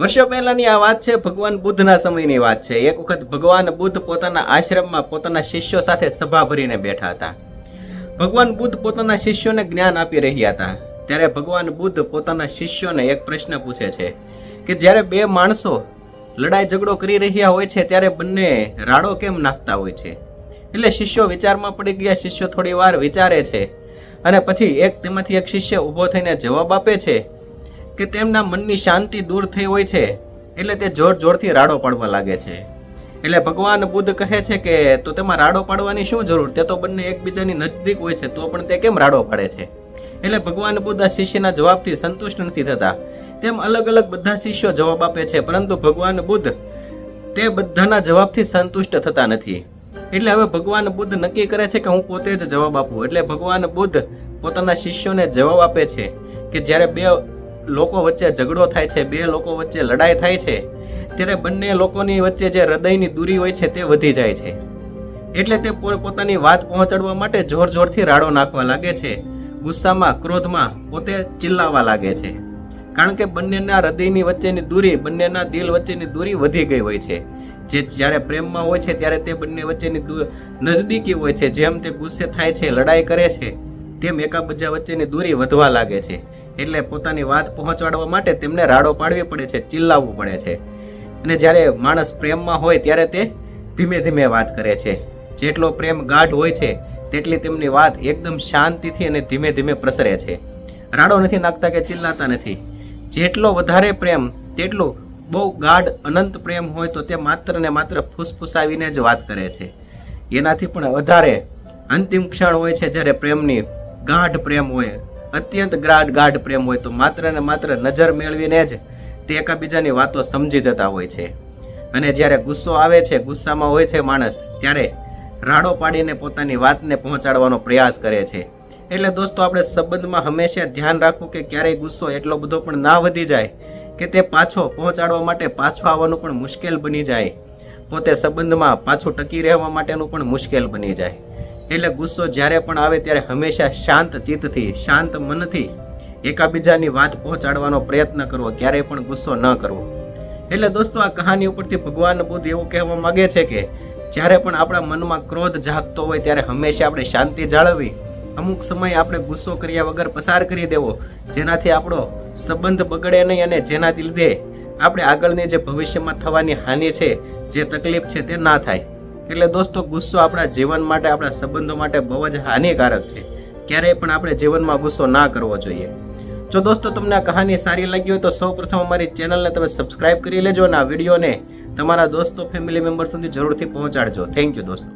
વર્ષો પહેલાની આ વાત છે, ભગવાન બુદ્ધના સમયની વાત છે. એક વખત ભગવાન બુદ્ધ પોતાના આશ્રમમાં પોતાના શિષ્યો સાથે સભા ભરીને બેઠા હતા. ભગવાન બુદ્ધ પોતાના શિષ્યોને જ્ઞાન આપી રહ્યા હતા. ત્યારે ભગવાન બુદ્ધ પોતાના શિષ્યોને એક પ્રશ્ન પૂછે છે કે જ્યારે બે માણસો લડાઈ ઝઘડો કરી રહ્યા હોય છે, ત્યારે બંને રાડો કેમ નાખતા હોય છે? એટલે શિષ્યો વિચારમાં પડી ગયા, શિષ્યો થોડી વાર વિચારે છે અને પછી એક તેમાંથી એક શિષ્ય ઊભો થઈને જવાબ આપે છે કે તેમના મનની શાંતિ દૂર થઈ હોય છે, એટલે તે જોર જોરથી રાડો પાડવા લાગે છે. એટલે ભગવાન બુદ્ધ કહે છે કે, તો તેમાં રાડો પાડવાની શું જરૂર? તે તો બંને એકબીજાની નજદીક હોય છે, તો પણ તે કેમ રાડો પાડે છે? એટલે ભગવાન બુદ્ધ આ શિષ્યના જવાબથી સંતુષ્ટ નથી થતા. તેમ અલગ અલગ બધા શિષ્યો જવાબ આપે છે, પરંતુ ભગવાન બુદ્ધ તે બધાના જવાબથી સંતુષ્ટ થતા નથી. એટલે હવે ભગવાન બુદ્ધ નક્કી કરે છે કે હું પોતે જ જવાબ આપું. એટલે ભગવાન બુદ્ધ પોતાના શિષ્યોને જવાબ આપે છે કે જ્યારે બે લોકો વચ્ચે ઝઘડો થાય છે, બે લોકો વચ્ચે લડાઈ થાય છે, ત્યારે બંને લોકોની વચ્ચે જે હૃદયની દૂરી હોય છે તે વધી જાય છે. એટલે તે પોતાની વાત પહોંચાડવા માટે જોર જોરથી રાડો નાખવા લાગે છે, ગુસ્સામાં, ક્રોધમાં પોતે ચિલ્લાવા લાગે છે. કારણ કે બંનેના હૃદયની વચ્ચેની દૂરી, બંનેના દિલ વચ્ચેની દૂરી વધી ગઈ હોય છે. જે જ્યારે પ્રેમમાં હોય છે ત્યારે તે બંને વચ્ચેની નજદીકી હોય છે. જેમ તે ગુસ્સે થાય છે, લડાઈ કરે છે, તેમ એકાબીજા વચ્ચેની દૂરી વધવા લાગે છે. એટલે પોતાની વાત પહોંચાડવા માટે તેમને રાડો પાડવી પડે છે, ચિલ્લાવવું પડે છે. અને જ્યારે માણસ પ્રેમમાં હોય ત્યારે તે ધીમે ધીમે વાત કરે છે. જેટલો પ્રેમ ગાઢ હોય છે, તેટલી તેમની વાત એકદમ શાંતિથી અને ધીમે ધીમે પ્રસરે છે. રાડો નથી નાખતા કે ચિલ્લાતા નથી. જેટલો વધારે પ્રેમ, તેટલું બહુ ગાઢ, અનંત પ્રેમ હોય તો તે માત્ર ને માત્ર ફૂસફૂસાવીને જ વાત કરે છે. એનાથી પણ વધારે અંતિમ ક્ષણ હોય છે જ્યારે પ્રેમની ગાઢ પ્રેમ હોય. અત્યંત ગાઢ ગાઢ પ્રેમ હોય તો માત્ર ને માત્ર નજર મેળવીને જ તે એકાબીજાની વાતો સમજી જતા હોય છે. અને જ્યારે ગુસ્સો આવે છે, ગુસ્સામાં હોય છે માણસ, ત્યારે રાડો પાડીને પોતાની વાતને પહોંચાડવાનો પ્રયાસ કરે છે. એટલે દોસ્તો, આપણે સંબંધમાં હંમેશા ધ્યાન રાખવું કે ક્યારેય ગુસ્સો એટલો બધો પણ ના વધી જાય કે તે પાછો પહોંચાડવા માટે પાછો આવવાનું પણ મુશ્કેલ બની જાય. પોતે સંબંધમાં પાછું ટકી રહેવા માટેનું પણ મુશ્કેલ બની જાય. એટલે ગુસ્સો જ્યારે પણ આવે ત્યારે હંમેશા શાંત ચિત્તથી, શાંત મનથી એકાબીજાની વાત પહોંચાડવાનો પ્રયત્ન કરવો, ક્યારેય પણ ગુસ્સો ન કરવો. એટલે દોસ્તો, આ કહાની ઉપરથી ભગવાન બુદ્ધ એવું કહેવા માંગે છે કે જ્યારે પણ આપણા મનમાં ક્રોધ જાગતો હોય ત્યારે હંમેશા આપણે શાંતિ જાળવવી. અમુક સમય આપણે ગુસ્સો કર્યા વગર પસાર કરી દેવો, જેનાથી આપણો સંબંધ બગડે નહીં અને જેનાથી લીધે આપણે આગળની જે ભવિષ્યમાં થવાની હાનિ છે, જે તકલીફ છે તે ના થાય. એટલે દોસ્તો, ગુસ્સો આપણા જીવન માટે, આપણા સંબંધો માટે બહુ જ હાનિકારક છે. ક્યારેય પણ આપણે જીવનમાં ગુસ્સો ના કરવો જોઈએ. જો દોસ્તો, તમને આ કહાની સારી લાગી હોય તો સૌ પ્રથમ અમારી ચેનલને તમે સબસ્ક્રાઇબ કરી લેજો અને આ વિડીયોને તમારા દોસ્તો ફેમિલી મેમ્બર સુધી જરૂરથી પહોંચાડજો. થેન્ક યુ દોસ્તો.